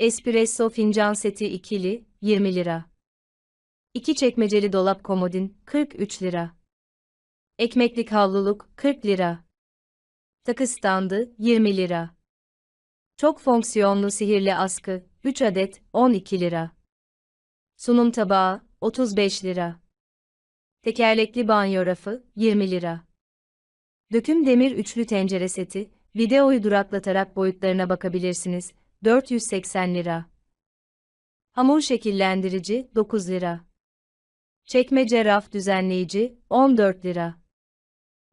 Espresso fincan seti ikili, 20 lira. İki çekmeceli dolap komodin, 43 lira. Ekmeklik havluluk, 40 lira. Takı standı, 20 lira. Çok fonksiyonlu sihirli askı, 3 adet, 12 lira. Sunum tabağı, 35 lira. Tekerlekli banyo rafı, 20 lira. Döküm demir üçlü tencere seti, videoyu duraklatarak boyutlarına bakabilirsiniz, 480 lira. Hamur şekillendirici, 9 lira. Çekmece raf düzenleyici, 14 lira.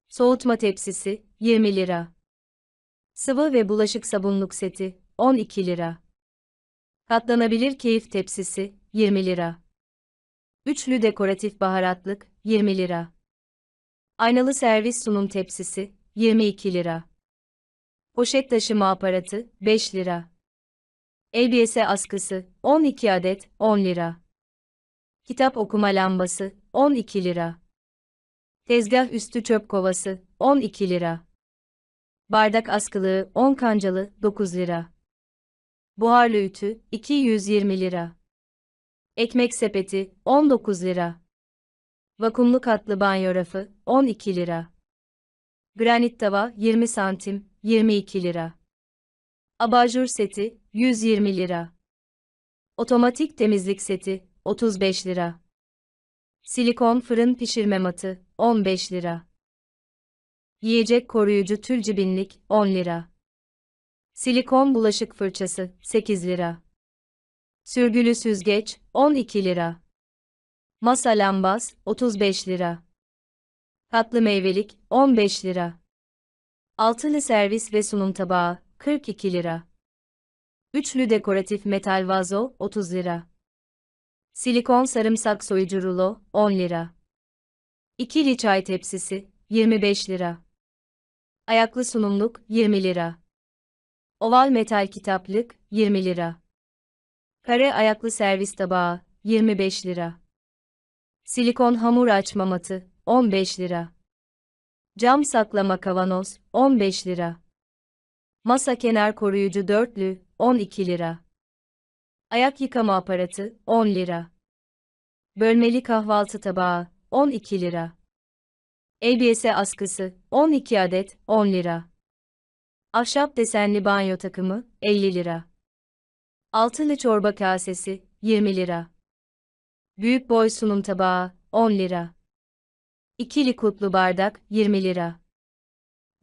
Soğutma tepsisi, 20 lira. Sıvı ve bulaşık sabunluk seti, 12 lira. Katlanabilir keyif tepsisi, 20 lira. Üçlü dekoratif baharatlık, 20 lira. Aynalı servis sunum tepsisi, 22 lira. Poşet taşıma aparatı, 5 lira. Elbise askısı, 12 adet, 10 lira. Kitap okuma lambası, 12 lira. Tezgah üstü çöp kovası, 12 lira. Bardak askılığı, 10 kancalı, 9 lira. Buharlı ütü, 220 lira. Ekmek sepeti, 19 lira. Vakumlu katlı banyo rafı, 12 lira. Granit tava, 20 santim, 22 lira. Abajur seti, 120 lira. Otomatik temizlik seti, 35 lira. Silikon fırın pişirme matı, 15 lira. Yiyecek koruyucu tül cibinlik, 10 lira. Silikon bulaşık fırçası, 8 lira. Sürgülü süzgeç, 12 lira. Masa lambas, 35 lira. Tatlı meyvelik, 15 lira. Altılı servis ve sunum tabağı, 42 lira. Üçlü dekoratif metal vazo, 30 lira. Silikon sarımsak soyucu rulo, 10 lira. İkili çay tepsisi, 25 lira. Ayaklı sunumluk, 20 lira. Oval metal kitaplık, 20 lira. Kare ayaklı servis tabağı, 25 lira. Silikon hamur açma matı, 15 lira. Cam saklama kavanoz, 15 lira. Masa kenar koruyucu dörtlü, 12 lira. Ayak yıkama aparatı, 10 lira. Bölmeli kahvaltı tabağı, 12 lira. Elbise askısı, 12 adet, 10 lira. Ahşap desenli banyo takımı, 50 lira. Altılı çorba kasesi, 20 lira. Büyük boy sunum tabağı, 10 lira. İkili kutlu bardak, 20 lira.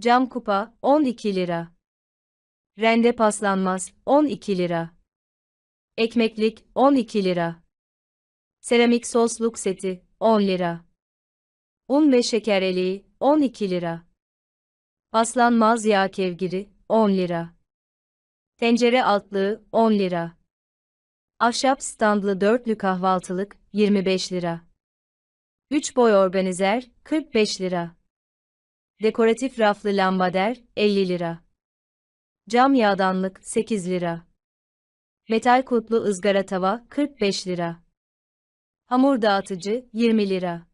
Cam kupa, 12 lira. Rende paslanmaz, 12 lira. Ekmeklik, 12 lira. Seramik sosluk seti, 10 lira. Un ve şeker eleği, 12 lira. Paslanmaz yağ kevgiri, 10 lira. Tencere altlığı, 10 lira. Ahşap standlı dörtlü kahvaltılık, 25 lira. 3 boy organizer, 45 lira. Dekoratif raflı lambader, 50 lira. Cam yağdanlık, 8 lira. Metal kutlu ızgara tava, 45 lira. Hamur dağıtıcı, 20 lira.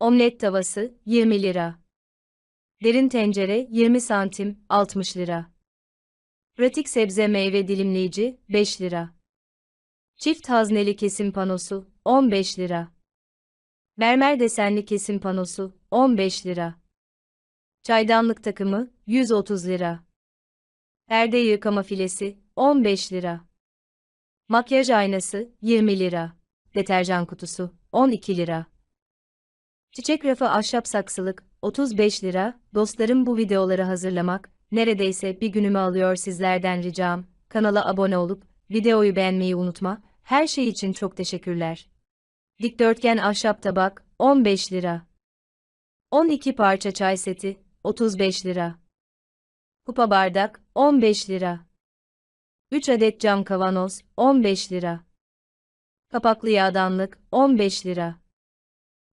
Omlet tavası, 20 lira. Derin tencere, 20 santim, 60 lira. Pratik sebze meyve dilimleyici, 5 lira. Çift hazneli kesim panosu, 15 lira. Mermer desenli kesim panosu, 15 lira. Çaydanlık takımı, 130 lira. Perde yıkama filesi, 15 lira. Makyaj aynası, 20 lira. Deterjan kutusu, 12 lira. Çiçek rafı ahşap saksılık, 35 lira. Dostlarım bu videoları hazırlamak, neredeyse bir günümü alıyor sizlerden ricam. Kanala abone olup, videoyu beğenmeyi unutma. Her şey için çok teşekkürler. Dikdörtgen ahşap tabak, 15 lira. 12 parça çay seti, 35 lira. Kupa bardak, 15 lira. 3 adet cam kavanoz, 15 lira. Kapaklı yağdanlık, 15 lira.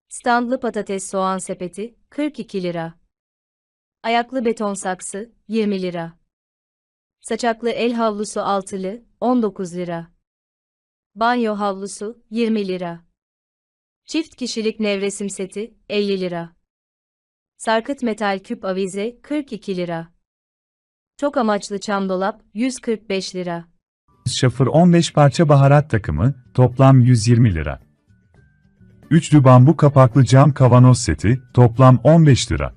Standlı patates soğan sepeti, 42 lira. Ayaklı beton saksı, 20 lira. Saçaklı el havlusu altılı, 19 lira. Banyo havlusu, 20 lira. Çift kişilik nevresim seti, 50 lira. Sarkıt metal küp avize, 42 lira. Çok amaçlı çam dolap, 145 lira. Şafır 15 parça baharat takımı, toplam 120 lira. Üçlü bambu kapaklı cam kavanoz seti, toplam 15 lira.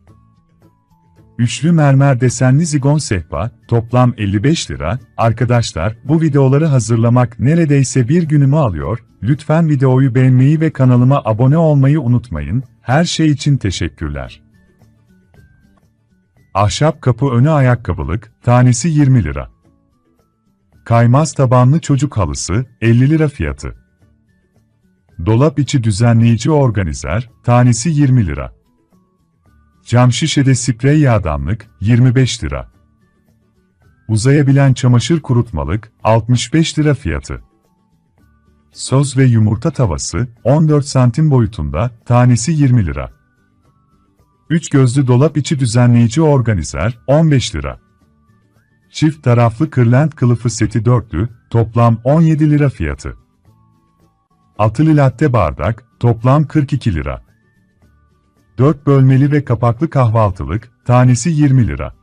Üçlü mermer desenli zigon sehpa, toplam 55 lira. Arkadaşlar, bu videoları hazırlamak neredeyse bir günümü alıyor. Lütfen videoyu beğenmeyi ve kanalıma abone olmayı unutmayın. Her şey için teşekkürler. Ahşap kapı önü ayakkabılık, tanesi 20 lira. Kaymaz tabanlı çocuk halısı, 50 lira fiyatı. Dolap içi düzenleyici organizer, tanesi 20 lira. Cam şişede sprey yağdanlık, 25 lira. Uzayabilen çamaşır kurutmalık, 65 lira fiyatı. Sos ve yumurta tavası, 14 santim boyutunda, tanesi 20 lira. 3 gözlü dolap içi düzenleyici organizer, 15 lira. Çift taraflı kırlent kılıfı seti dörtlü, toplam 17 lira fiyatı. Altılı latte bardak, toplam 42 lira. 4 bölmeli ve kapaklı kahvaltılık, tanesi 20 lira.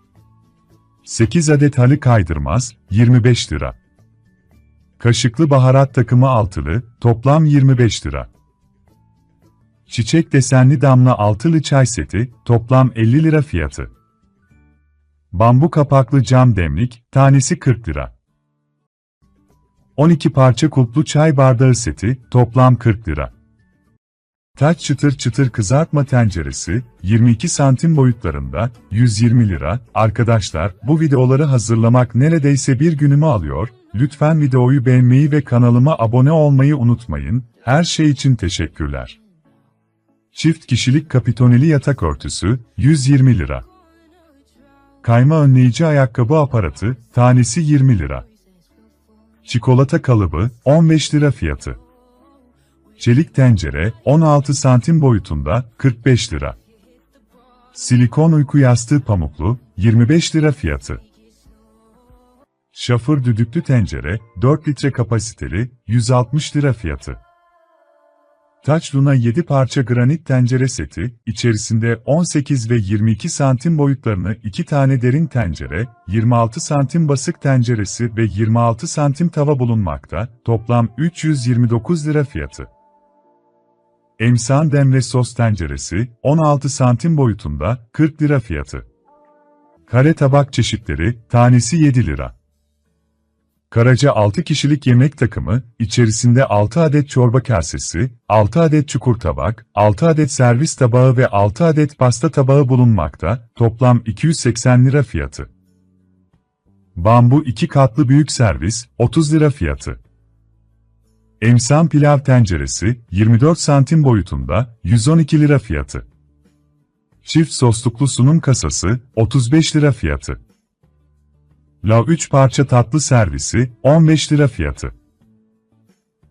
8 adet halı kaydırmaz, 25 lira. Kaşıklı baharat takımı altılı, toplam 25 lira. Çiçek desenli damla altılı çay seti, toplam 50 lira fiyatı. Bambu kapaklı cam demlik, tanesi 40 lira. 12 parça kulplu çay bardağı seti, toplam 40 lira. Taç çıtır çıtır kızartma tenceresi, 22 santim boyutlarında, 120 lira. Arkadaşlar, bu videoları hazırlamak neredeyse bir günümü alıyor. Lütfen videoyu beğenmeyi ve kanalıma abone olmayı unutmayın. Her şey için teşekkürler. Çift kişilik kapitoneli yatak örtüsü, 120 lira. Kayma önleyici ayakkabı aparatı, tanesi 20 lira. Çikolata kalıbı, 15 lira fiyatı. Çelik tencere, 16 santim boyutunda, 45 lira. Silikon uyku yastığı pamuklu, 25 lira fiyatı. Şafır düdüklü tencere, 4 litre kapasiteli, 160 lira fiyatı. Taç Luna 7 parça granit tencere seti, içerisinde 18 ve 22 santim boyutlarını 2 tane derin tencere, 26 santim basık tenceresi ve 26 santim tava bulunmakta, toplam 329 lira fiyatı. Emsan demre sos tenceresi, 16 santim boyutunda, 40 lira fiyatı. Kare tabak çeşitleri, tanesi 7 lira. Karaca 6 kişilik yemek takımı, içerisinde 6 adet çorba kasesi, 6 adet çukur tabak, 6 adet servis tabağı ve 6 adet pasta tabağı bulunmakta, toplam 280 lira fiyatı. Bambu 2 katlı büyük servis, 30 lira fiyatı. Emsan pilav tenceresi, 24 santim boyutunda, 112 lira fiyatı. Çift sosluklu sunum kasası, 35 lira fiyatı. La 3 parça tatlı servisi, 15 lira fiyatı.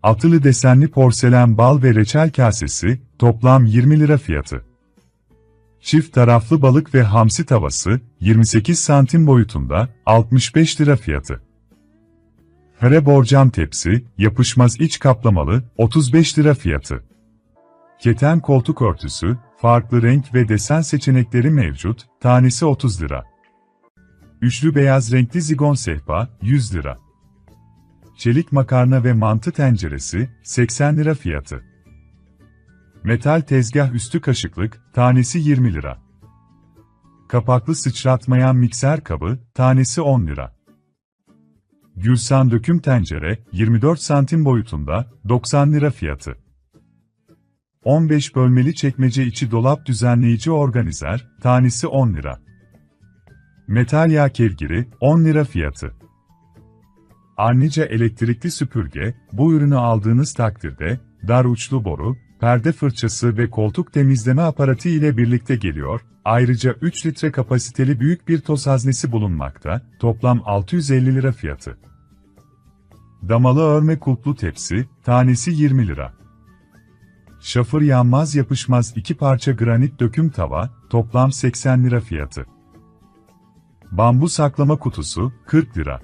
Atılı desenli porselen bal ve reçel kasesi, toplam 20 lira fiyatı. Çift taraflı balık ve hamsi tavası, 28 santim boyutunda, 65 lira fiyatı. Kare borcam tepsi, yapışmaz iç kaplamalı, 35 lira fiyatı. Keten koltuk örtüsü, farklı renk ve desen seçenekleri mevcut, tanesi 30 lira. Üçlü beyaz renkli zigon sehpa, 100 lira. Çelik makarna ve mantı tenceresi, 80 lira fiyatı. Metal tezgah üstü kaşıklık, tanesi 20 lira. Kapaklı sıçratmayan mikser kabı, tanesi 10 lira. Gülsan döküm tencere, 24 santim boyutunda, 90 lira fiyatı. 15 bölmeli çekmece içi dolap düzenleyici organizer, tanesi 10 lira. Metal yağ kevgiri, 10 lira fiyatı. Arnica elektrikli süpürge, bu ürünü aldığınız takdirde, dar uçlu boru, perde fırçası ve koltuk temizleme aparatı ile birlikte geliyor, ayrıca 3 litre kapasiteli büyük bir toz haznesi bulunmakta, toplam 650 lira fiyatı. Damalı örme kulplu tepsi, tanesi 20 lira. Şafır yanmaz yapışmaz 2 parça granit döküm tava, toplam 80 lira fiyatı. Bambu saklama kutusu, 40 lira.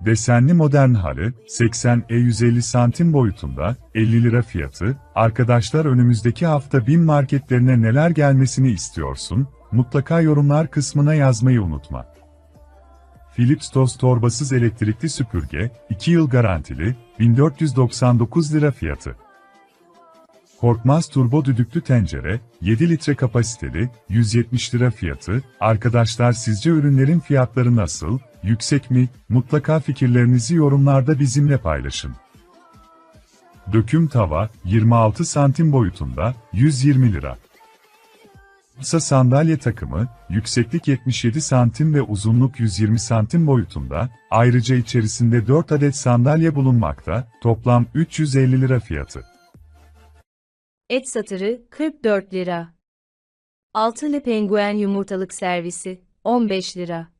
Desenli modern halı, 80 e 150 santim boyutunda, 50 lira fiyatı. Arkadaşlar önümüzdeki hafta bin marketlerine neler gelmesini istiyorsun? Mutlaka yorumlar kısmına yazmayı unutma. Philips toz torbasız elektrikli süpürge, 2 yıl garantili, 1499 lira fiyatı. Korkmaz turbo düdüklü tencere, 7 litre kapasiteli, 170 lira fiyatı. Arkadaşlar sizce ürünlerin fiyatları nasıl, yüksek mi? Mutlaka fikirlerinizi yorumlarda bizimle paylaşın. Döküm tava, 26 santim boyutunda, 120 lira. Masa sandalye takımı, yükseklik 77 santim ve uzunluk 120 santim boyutunda, ayrıca içerisinde 4 adet sandalye bulunmakta, toplam 350 lira fiyatı. Et satırı 44 lira. Altılı penguen yumurtalık servisi 15 lira.